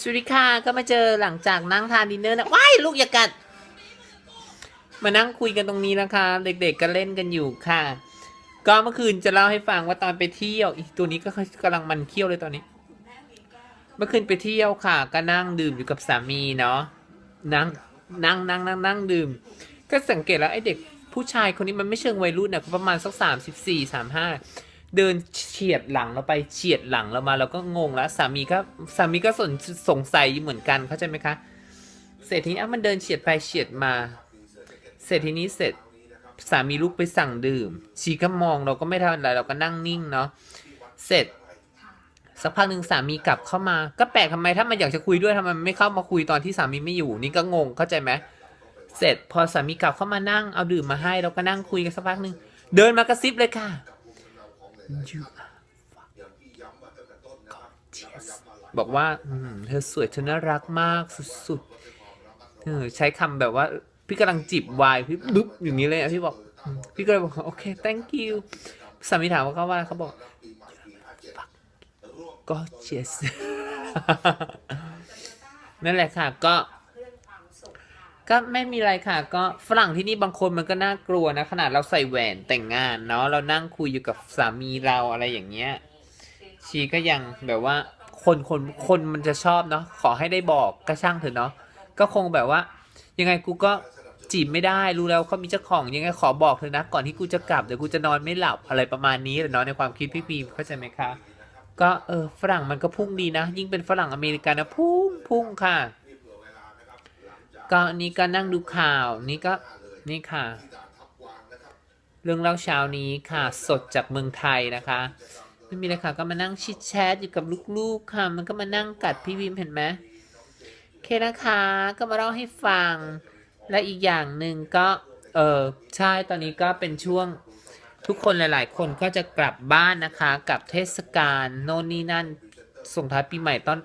สวัสดีค่ะก็มาเจอหลังจากนั่งทานดินเนอร์นะว้ายลูกอย่ากัด มานั่งคุยกันตรงนี้นะคะ เด็กๆก็เล่นกันอยู่ค่ะ ก็เมื่อคืนจะเล่าให้ฟังว่าตอนไปเที่ยวอีตัวนี้ก็กำลังมันเคี้ยวเลยตอนนี้ เมื่อคืนไปเที่ยวค่ะ ก็นั่งดื่มอยู่กับสามีเนาะนั่งนั่งนั่งนั่งนั่งดื่ม ก็สังเกตแล้วไอ้เด็กผู้ชายคนนี้มันไม่เชิงวัยรุ่นนะประมาณสักสามสิบสี่สามห้า เดินเฉียดหลังเราไปเฉียดหลังเรามาเราก็งงแล้วสามีก็สามีก็สนสงสัยเหมือนกันเข้าใจไหมคะ เสร็จทีนี้มันเดินเฉียดไปเฉียดมา เสร็จทีนี้เสร็จสามีลูกไปสั่งดื่ม ชีก็มองเราก็ไม่ทำอะไรเราก็นั่งนิ่งเนาะเสร็จสักพักหนึ่งสามีกลับเข้ามา ก็แปลกทำไมถ้ามันอยากจะคุยด้วยทำไมไม่เข้ามาคุยตอนที่สามีไม่อยู่นี่ก็งงเข้าใจไหมเสร็จพอสามีกลับเข้ามานั่งเอาดื่มมาให้เราก็นั่งคุยกันสักพักหนึ่งเดินมากระซิบเลยค่ะ You are บอกว่าเธอสวยเธอน่ารักมากสุดๆเออใช้คำแบบว่า พี่กำลังจิบไวน์พี่ดุ๊บอย่างนี้เลยอะพี่บอก พี่ก็เลยบอกโอเค thank you สามีถามว่าเขาว่าเขาบอก gorgeous นั่นแหละค่ะก็ ก็ไม่มีอะไรค่ะ ก็ฝรั่งที่นี่บางคนมันก็น่ากลัวนะ ขนาดเราใส่แหวนแต่งงานเนาะเรานั่งคุยอยู่กับสามีเราอะไรอย่างเงี้ย ชีก็ยังแบบว่าคนคนคนมันจะชอบเนาะขอให้ได้บอกก็ช่างเถอะเนาะก็คงแบบว่า ยังไงกูก็จีบไม่ได้รู้แล้วเขามีเจ้าของยังไงขอบอกเถอะนะ ก่อนที่กูจะกลับเดี๋ยวกูจะนอนไม่หลับอะไรประมาณนี้เนาะในความคิดพี่พีมเข้าใจไหมคะก็เออฝรั่งมันก็พุ่งดีนะ ยิ่งเป็นฝรั่งอเมริกันนะพุ่งพุ่งค่ะ ก็นี่ก็นั่งดูข่าวนี่ก็นี่ค่ะ เรื่องเล่าเช้านี้ค่ะ สดจากเมืองไทยนะคะ ไม่มีอะไรค่ะก็มานั่งชิดแชทอยู่กับลูกๆค่ะ มันก็มานั่งกัดพี่วิมเห็นไหมโอเคนะคะก็มาเล่าให้ฟัง และอีกอย่างหนึ่งก็ เออใช่ตอนนี้ก็เป็นช่วงทุกคนหลาย ๆ คนก็จะกลับบ้านนะคะ กับเทศกาลโน่นนี่นั่นส่งท้ายปีใหม่ต้อน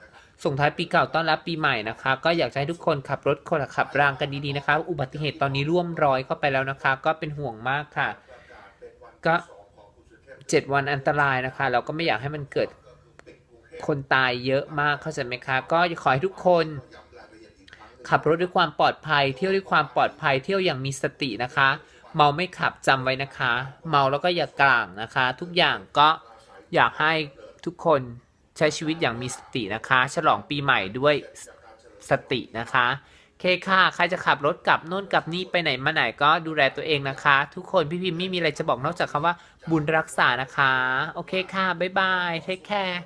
ส่งท้ายปีเก่าต้อนรับปีใหม่นะคะ ก็อยากจะให้ทุกคนขับรถคนขับรางกันดีๆนะคะ อุบัติเหตุตอนนี้ร่วมร้อยเข้าไปแล้วนะคะ ก็เป็นห่วงมากค่ะ ก็เจ็ดวันอันตรายนะคะ เราก็ไม่อยากให้มันเกิดคนตายเยอะมากเข้าใจไหมคะ ก็ขอให้ทุกคน ขับรถด้วยความปลอดภัย เที่ยวด้วยความปลอดภัยเที่ยวอย่างมีสตินะคะ เมาไม่ขับจำไว้นะคะ เมาแล้วก็อย่ากลางนะคะ ทุกอย่างก็อยากให้ทุกคน ช้ชีวิตอย่างมีสตินะคะ ฉลองปีใหม่ด้วยสตินะคะเคค่ะ ใครจะขับรถกลับโน่นกลับนี่ไปไหนมาไหนก็ดูแลตัวเองนะคะ ทุกคนพี่พิมไม่มีอะไรจะบอกนอกจากคำว่าบุญรักษานะคะ โอเคค่ะ บ๊ายบาย เทคแคร์